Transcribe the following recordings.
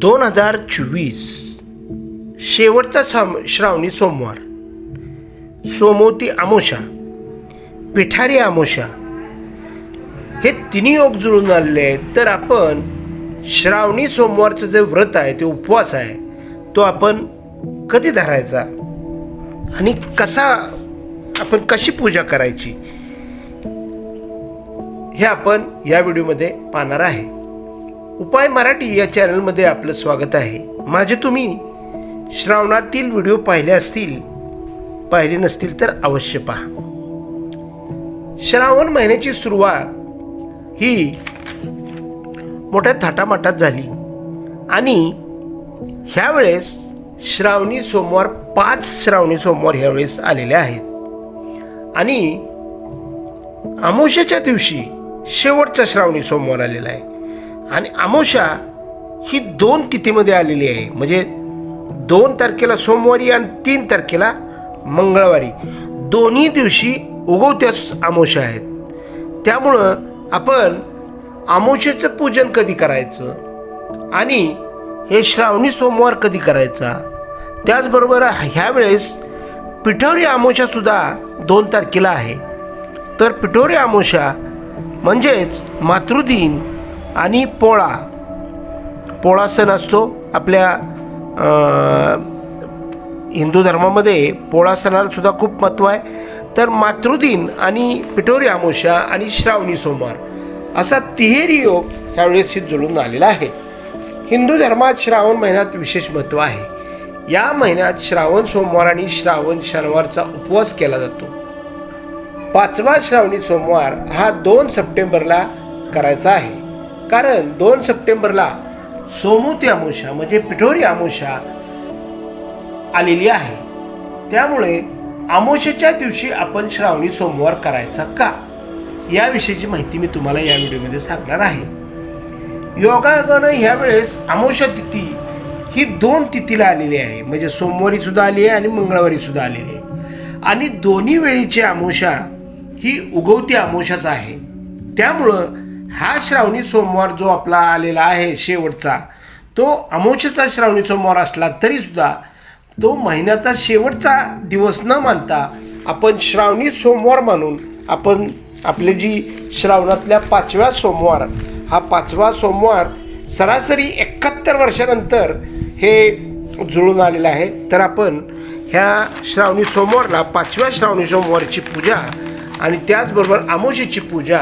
दोन हजार चोवीस शेवटचा साम श्रावणी सोमवार. सोमवती आमोशा पिठारी आमोशा. हे तिन्ही योग जुळून आलेले आहेत. तर आपण श्रावणी सोमवारचं जे व्रत आहे ते उपवास आहे तो आपण कधी धरायचा? आणि कसा आपण कशी पूजा करायची? हे आपण या व्हिडिओमध्ये पाहणार आहे. उपाय मराठी या चॅनलमध्ये आपलं स्वागत आहे. माझे तुम्ही श्रावणातील व्हिडिओ पाहिले असतील पाहिले नसतील तर अवश्य पहा. श्रावण महिन्याची सुरुवात ही मोठ्या थाटामाटात झाली आणि ह्यावेळेस श्रावणी सोमवार पाच श्रावणी सोमवार ह्यावेळेस आलेले आहेत. आणि अमावस्याच्या दिवशी शेवटचा श्रावणी सोमवार आलेला आहे. आणि अमावस्या ही दोन तिथीमध्ये आलेली आहे. म्हणजे दोन तारखेला सोमवारी आणि तीन तारखेला मंगळवारी. दोन्ही दिवशी उगवत्यास आमोशा आहेत. त्यामुळं आपण अमावस्याचं पूजन कधी करायचं आणि हे श्रावणी सोमवार कधी करायचा? त्याचबरोबर ह्यावेळेस पिठोरी आमोशासुद्धा दोन तारखेला आहे. तर पिठोरी आमोशा म्हणजेच मातृदिन आणि पोळा. पोळा सण असतो आपल्या हिंदू धर्मामध्ये पोळा सणाला सुद्धा खूप महत्त्व आहे. तर मातृदिन आणि पिठोरी आमोशा आणि श्रावणी सोमवार असा तिहेरी योग ह्यावेळेस जुळून आलेला आहे. हिंदू धर्मात श्रावण महिन्यात विशेष महत्त्व आहे. या महिन्यात श्रावण सोमवार आणि श्रावण शनिवारचा उपवास केला जातो. पाचवा श्रावणी सोमवार हा दोन सप्टेंबरला करायचा आहे. कारण दोन सप्टेंबरला सोमवती अमोशा म्हणजे पिठोरी अमोशा आलेली आहे. त्यामुळे अमावस्येच्या दिवशी आपण श्रावणी सोमवार करायचा का? याविषयीची माहिती मी तुम्हाला या व्हिडिओमध्ये सांगणार आहे. योगायोगानं ह्यावेळेस अमावस्या तिथी ही दोन तिथीला आलेली आहे. म्हणजे सोमवारी सुद्धा आली आहे आणि मंगळवारी सुद्धा आलेली आहे. आणि दोन्ही वेळीची अमावस्या ही उगवती अमावस्याच आहे. त्यामुळं हा श्रावणी सोमवार जो आपला आलेला आहे शेवटचा तो अमोशचा श्रावणी सोमवार असला तरीसुद्धा तो महिन्याचा शेवटचा दिवस न मानता आपण श्रावणी सोमवार मानून आपण आपली जी श्रावणातल्या पाचव्या सोमवार हा पाचवा सोमवार सरासरी एकाहत्तर वर्षानंतर हे जुळून आलेलं आहे. तर आपण ह्या श्रावणी सोमवारला पाचव्या श्रावणी सोमवारची पूजा आणि त्याचबरोबर आमोशीची पूजा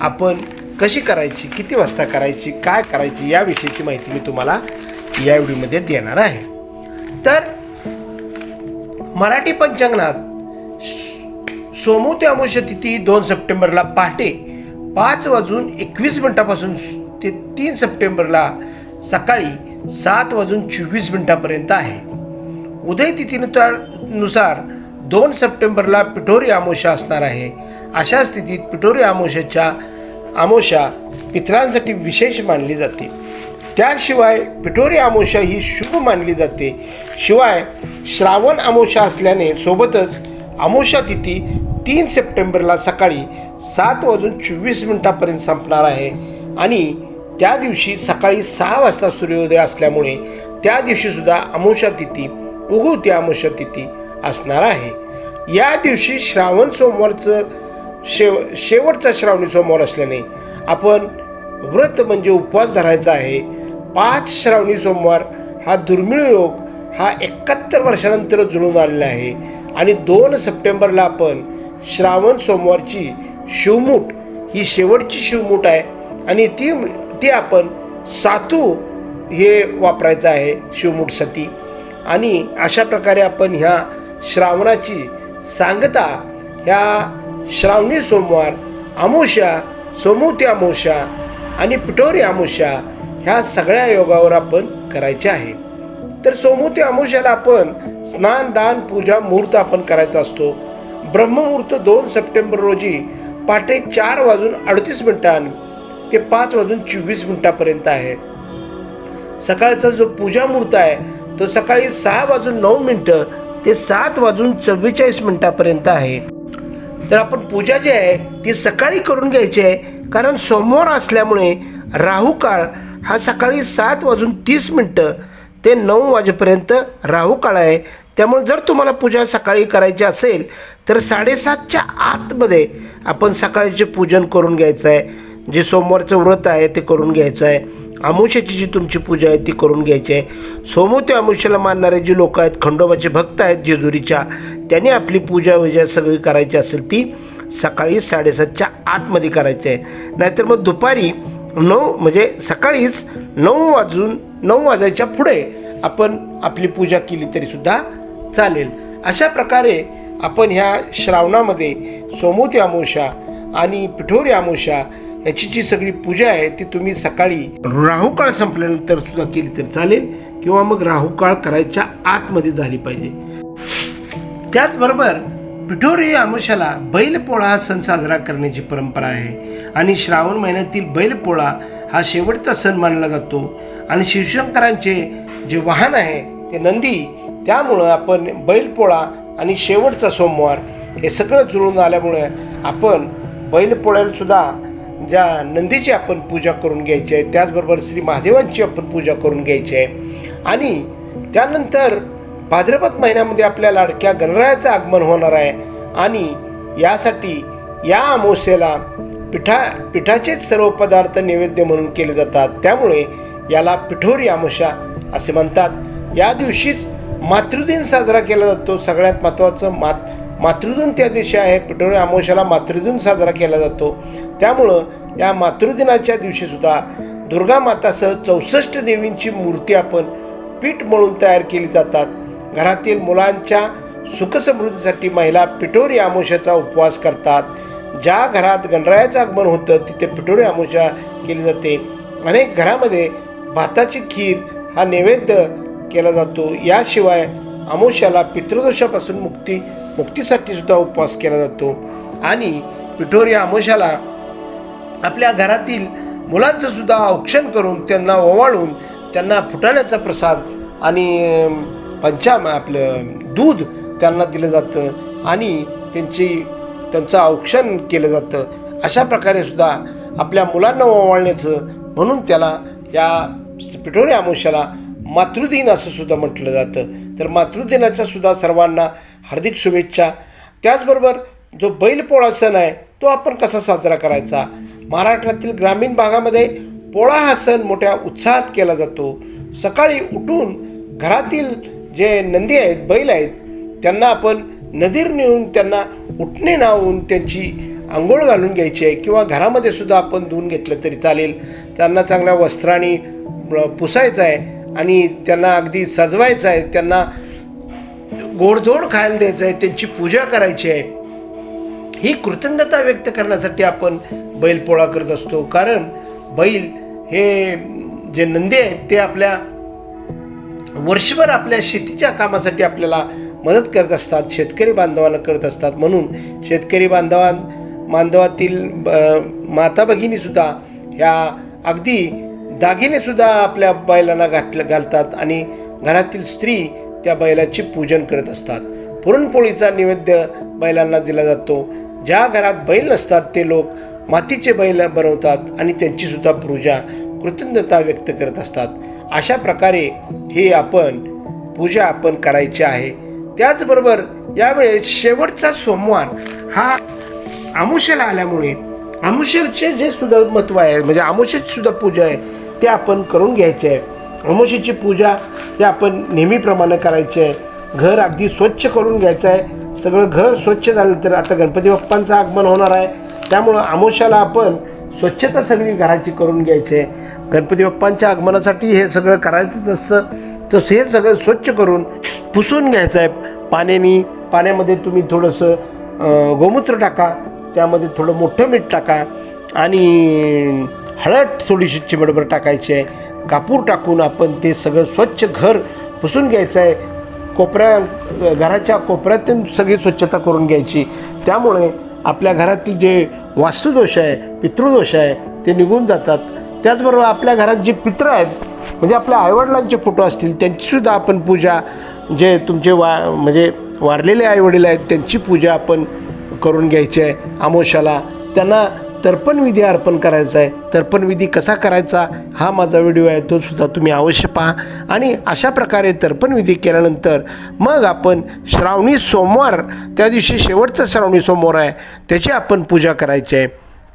आपण कशी करायची किती वाजता करायची काय करायची याविषयीची माहिती मी तुम्हाला या व्हिडिओमध्ये देणार आहे. तर मराठी पंचांगणात सोमवती अमावस्या तिथी दोन सप्टेंबरला पहाटे पाच वाजून एकवीस मिनिटापासून ते तीन सप्टेंबरला सकाळी सात वाजून चोवीस मिनिटापर्यंत आहे. उदय तिथीनुसार नुसार दोन सप्टेंबरला पिठोरी आमोशा असणार आहे. अशा स्थितीत पिठोरी आमोशाच्या आमोशा इतरांसाठी विशेष मानली जाते. त्याशिवाय पिठोरी आमोशा ही शुभ मानली जाते. शिवाय श्रावण आमोशा असल्याने सोबतच आमोशा तिथी तीन सप्टेंबरला सकाळी सात वाजून चोवीस मिनिटापर्यंत संपणार आहे. आणि त्या दिवशी सकाळी सहा वाजता सूर्योदय असल्यामुळे त्या दिवशीसुद्धा आमोशा तिथी उगवती आमोशा तिथी असणार आहे. या दिवशी श्रावण सोमवारचं शेव शेवटचा श्रावणी सोमवार असल्याने आपण व्रत म्हणजे उपवास धरायचा आहे. पाच श्रावणी सोमवार हा दुर्मिळ योग हा एकाहत्तर वर्षानंतर जुळून आलेला आहे. आणि दोन सप्टेंबरला आपण श्रावण सोमवारची शिवमूठ ही शेवटची शिवमूठ आहे. आणि ती ती आपण सातू हे वापरायचं आहे शिवमूठ सती. आणि अशा प्रकारे आपण ह्या श्रावणाची सांगता ह्या श्रावणी सोमवार अमावस्या सोमूती अमावस्या आणि पिठोरी अमावस्या ह्या सगळ्या योगावर आपण करायचे आहे. तर सोमूती अमावस्याला आपण स्नान दान पूजा मुहूर्त आपण करायचा असतो. ब्रह्ममुहूर्त दोन सप्टेंबर रोजी पहाटे चार वाजून अडतीस मिनिटां ते पाच वाजून चोवीस मिनिटापर्यंत आहे. सकाळचा जो पूजा मुहूर्त आहे तो सकाळी सहा वाजून नऊ मिनटं ते सात वाजून चव्वेचाळीस मिनिटापर्यंत आहे. तर आपण पूजा जी आहे ती सकाळी करून घ्यायची आहे. कारण सोमवार असल्यामुळे राहू काळ हा सकाळी सात वाजून तीस मिनटं ते नऊ वाजेपर्यंत राहू काळ आहे. त्यामुळे जर तुम्हाला पूजा सकाळी करायची असेल तर साडेसातच्या आतमध्ये आपण सकाळचे पूजन करून घ्यायचं आहे. जे सोमवारचं व्रत आहे ते करून घ्यायचं आहे. अमुष्याची जी तुमची पूजा आहे ती करून घ्यायची आहे. सोमवती अमुष्याला मानणारे जे लोक आहेत खंडोबाचे भक्त आहेत जेजुरीच्या त्यांनी आपली पूजा वजा सगळी करायची असेल ती सकाळी साडेसातच्या आतमध्ये करायची आहे. नाहीतर मग दुपारी नऊ म्हणजे सकाळीच नऊ वाजून नऊ वाजायच्या पुढे आपण आपली पूजा केली तरीसुद्धा चालेल. अशा प्रकारे आपण ह्या श्रावणामध्ये सोमवती अमावस्या आणि पिठोरी अमावस्या याची जी सगळी पूजा आहे ती तुम्ही सकाळी राहुकाळ संपल्यानंतर सुद्धा केली तर चालेल किंवा मग राहुकाळ करायच्या आतमध्ये झाली पाहिजे. त्याचबरोबर पिठोरी आमुष्याला बैलपोळा हा सण साजरा करण्याची परंपरा आहे आणि श्रावण महिन्यातील बैलपोळा हा शेवटचा सण मानला जातो आणि शिवशंकरांचे जे वाहन आहे ते नंदी त्यामुळं आपण बैलपोळा आणि शेवटचा सोमवार हे सगळं जुळून आल्यामुळे आपण बैलपोळ्याला सुद्धा ज्या नंदीची आपण पूजा करून घ्यायची आहे त्याचबरोबर श्री महादेवांची आपण पूजा करून घ्यायची आहे. आणि त्यानंतर भाद्रपद महिन्यामध्ये आपल्या लाडक्या गणरायाचं आगमन होणार आहे. आणि यासाठी या अमावस्येला पिठा पिठाचेच सर्व पदार्थ नैवेद्य म्हणून केले जातात. त्यामुळे याला पिठोरी अमावस्या असे म्हणतात. या दिवशीच मातृदिन साजरा केला जातो. सगळ्यात महत्त्वाचं मात मातृदिन त्या दिवशी आहे. पिठोरी आमोशाला मातृदिन साजरा केला जातो. त्यामुळं या मातृदिनाच्या दिवशीसुद्धा दुर्गा मातासह चौसष्ट देवींची मूर्ती आपण पीठ मळून तयार केली जातात. घरातील मुलांच्या सुखसमृद्धीसाठी महिला पिठोरी आमोशाचा उपवास करतात. ज्या घरात गणरायाचं आगमन होतं तिथे पिठोरी आमोशा केली जाते. अनेक घरामध्ये भाताची खीर हा नैवेद्य केला जातो. याशिवाय अमावस्याला पितृदोषापासून मुक्ती मुक्तीसाठी सुद्धा उपवास केला जातो. आणि पिठोरी अमावस्याला आपल्या घरातील मुलांचं सुद्धा औक्षण करून त्यांना ओवाळून त्यांना फुटाण्याचा प्रसाद आणि पंचाम आपलं दूध त्यांना दिलं जातं आणि त्यांची त्यांचं औक्षण केलं जातं. अशा प्रकारे सुद्धा आपल्या मुलांना ओवाळण्याचं म्हणून त्याला या पिठोरी अमावस्याला मातृदिन असं सुद्धा म्हटलं जातं. तर मातृदिनाच्या सुद्धा सर्वांना हार्दिक शुभेच्छा. त्याचबरोबर जो बैलपोळा सण आहे तो आपण कसा साजरा करायचा? महाराष्ट्रातील ग्रामीण भागामध्ये पोळा हा सण मोठ्या उत्साहात केला जातो. सकाळी उठून घरातील जे नंदी आहेत बैल आहेत त्यांना आपण नदीर नेऊन त्यांना उठणे नावून त्यांची आंघोळ घालून घ्यायची आहे किंवा घरामध्ये सुद्धा आपण धुवून घेतलं तरी चालेल. त्यांना चांगल्या वस्त्राने पुसायचं आहे. आणि त्यांना अगदी सजवायचं आहे त्यांना गोडधोड खायला द्यायचं आहे त्यांची पूजा करायची आहे. ही कृतज्ञता व्यक्त करण्यासाठी आपण बैलपोळा करत असतो. कारण बैल हे जे नंदी आहेत ते आपल्या वर्षभर आपल्या शेतीच्या कामासाठी आपल्याला मदत करत असतात शेतकरी बांधवांना करत असतात. म्हणून शेतकरी बांधवां बांधवातील ब- माता भगिनीसुद्धा ह्या अगदी दागिनेसुद्धा आपल्या बैलांना घातलं घालतात आणि घरातील स्त्री त्या बैलाची पूजन करत असतात. पुरणपोळीचा नैवेद्य बैलांना दिला जातो. ज्या घरात बैल नसतात ते लोक मातीचे बैल बनवतात आणि त्यांचीसुद्धा पूजा कृतज्ञता व्यक्त करत असतात. अशा प्रकारे हे आपण पूजा आपण करायची आहे. त्याचबरोबर यावेळेस शेवटचा सोमवार हा अमुशेला आल्यामुळे आमुष्याचे जे सुद्धा महत्त्व आहे म्हणजे आमुष्याची सुद्धा पूजा आहे ते आपण करून घ्यायचे आहे. आमुष्याची पूजा ही आपण नेहमीप्रमाणे करायची आहे. घर अगदी स्वच्छ करून घ्यायचं आहे. सगळं घर स्वच्छ झाल्यानंतर आता गणपती बाप्पांचं आगमन होणार आहे. त्यामुळं आमुष्याला आपण स्वच्छता सगळी घराची करून घ्यायची आहे. गणपती बाप्पांच्या आगमनासाठी हे सगळं करायचंच असतं. तर हे सगळं स्वच्छ करून पुसून घ्यायचं आहे. पाण्याने पाण्यामध्ये तुम्ही थोडंसं गोमूत्र टाका. त्यामध्ये थोडं मोठं मीठ टाका. आणि हळद थोडीशी चिमडभर टाकायची आहे. कापूर टाकून आपण ते सगळं स्वच्छ घर पुसून घ्यायचं आहे. कोपऱ्या घराच्या कोपऱ्यातून सगळी स्वच्छता करून घ्यायची. त्यामुळे आपल्या घरातील जे वास्तुदोष आहे पितृदोष आहे ते निघून जातात. त्याचबरोबर आपल्या घरात जे पित्र आहेत म्हणजे आपल्या आईवडिलांचे फोटो असतील त्यांचीसुद्धा आपण पूजा जे तुमचे वा म्हणजे वारलेले आईवडील आहेत त्यांची पूजा आपण करून घ्यायची आहे आमोशाला. त्यांना तर्पणविधी अर्पण करायचा आहे. तर्पणविधी कसा करायचा हा माझा व्हिडिओ आहे. तो सुद्धा तुम्ही अवश्य पहा. आणि अशा प्रकारे तर्पणविधी केल्यानंतर मग आपण श्रावणी सोमवार त्या दिवशी शेवटचा श्रावणी सोमवार आहे त्याची आपण पूजा करायची आहे.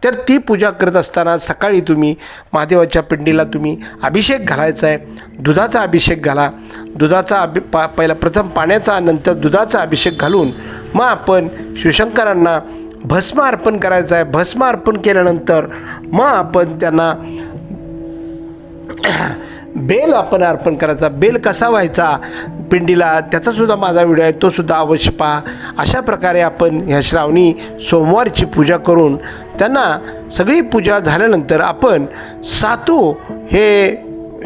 तर ती पूजा करत असताना सकाळी तुम्ही महादेवाच्या पिंडीला तुम्ही अभिषेक घालायचा आहे. दुधाचा अभिषेक घाला. दुधाचा अभि पा पहिला प्रथम पाण्याचा नंतर दुधाचा अभिषेक घालून मग आपण शिवशंकरांना भस्म अर्पण करायचं आहे. भस्म अर्पण केल्यानंतर मग आपण त्यांना बेल आपण अर्पण करायचा. बेल कसा व्हायचा? पिंडीला त्याचासुद्धा माझा व्हिडिओ आहे. तोसुद्धा अवश्य पहा. अशा प्रकारे आपण ह्या श्रावणी सोमवारची पूजा करून त्यांना सगळी पूजा झाल्यानंतर आपण सातू हे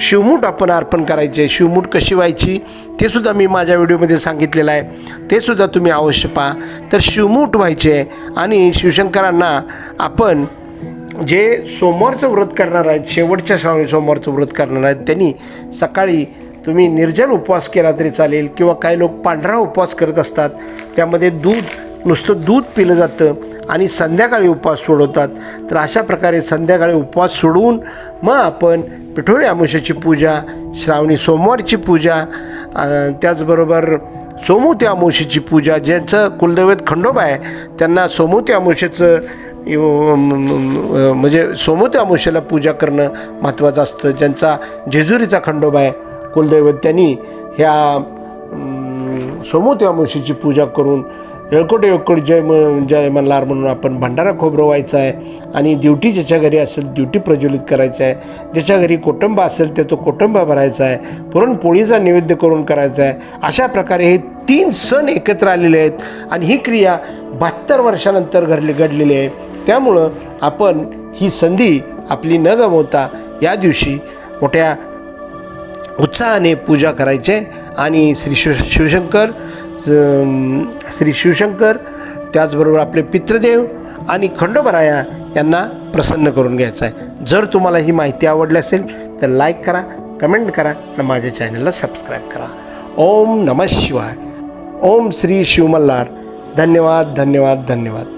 शिवमूठ आपण अर्पण करायचे. शिवमूठ कशी व्हायची? ते सुद्धा मी माझ्या व्हिडिओमध्ये सांगितलेलं आहे. ते सुद्धा तुम्ही अवश्य पहा. तर शिवमूठ व्हायचे आणि शिवशंकरांना आपण जे सोमवारचं व्रत करणार आहेत शेवटच्या श्रावणी सोमवारचं व्रत करणार आहेत त्यांनी सकाळी तुम्ही निर्जल उपवास केला तरी चालेल किंवा काही लोक पांढरा उपवास करत असतात. त्यामध्ये दूध नुसतं दूध पिलं जातं. आणि संध्याकाळी उपवास सोडवतात. तर अशा प्रकारे संध्याकाळी उपवास सोडवून मग आपण पिठोरी अमावस्याची पूजा श्रावणी सोमवारची पूजा त्याचबरोबर सोमवती अमावस्येची पूजा ज्यांचं कुलदैवत खंडोबा आहे त्यांना सोमवती अमावस्येचं म्हणजे सोमवती अमावस्येला पूजा करणं महत्त्वाचं असतं. ज्यांचा जेजुरीचा खंडोबा आहे कुलदैवत त्यांनी ह्या अं, सोमवती पूजा करून येळकोट येळकोट जय जय मल्हार म्हणून आपण भंडारा खोबरं व्हायचा आहे. आणि ड्युटी ज्याच्या घरी असेल ड्युटी प्रज्वलित करायची आहे. ज्याच्या घरी कुटुंब असेल त्याचं कुटुंब भरायचा आहे. पुरणपोळीचा नैवेद्य करून करायचा आहे. अशा प्रकारे हे तीन सण एकत्र आलेले आहेत. आणि ही क्रिया बहात्तर वर्षानंतर घडली घडलेली आहे. त्यामुळं आपण ही संधी आपली न गमवता या दिवशी मोठ्या उत्साहाने पूजा करायचे. आणि श्री शिव शिवशंकर श्री शिवशंकर त्याचबरोबर आपले पितृदेव आणि खंडोबराया यांना प्रसन्न करून घ्यायचं आहे. जर तुम्हाला ही माहिती आवडली असेल तर लाईक करा कमेंट करा आणि माझ्या चॅनलला सबस्क्राईब करा. ओम नमः शिवाय. ओम श्री शिवमल्लार. धन्यवाद धन्यवाद धन्यवाद.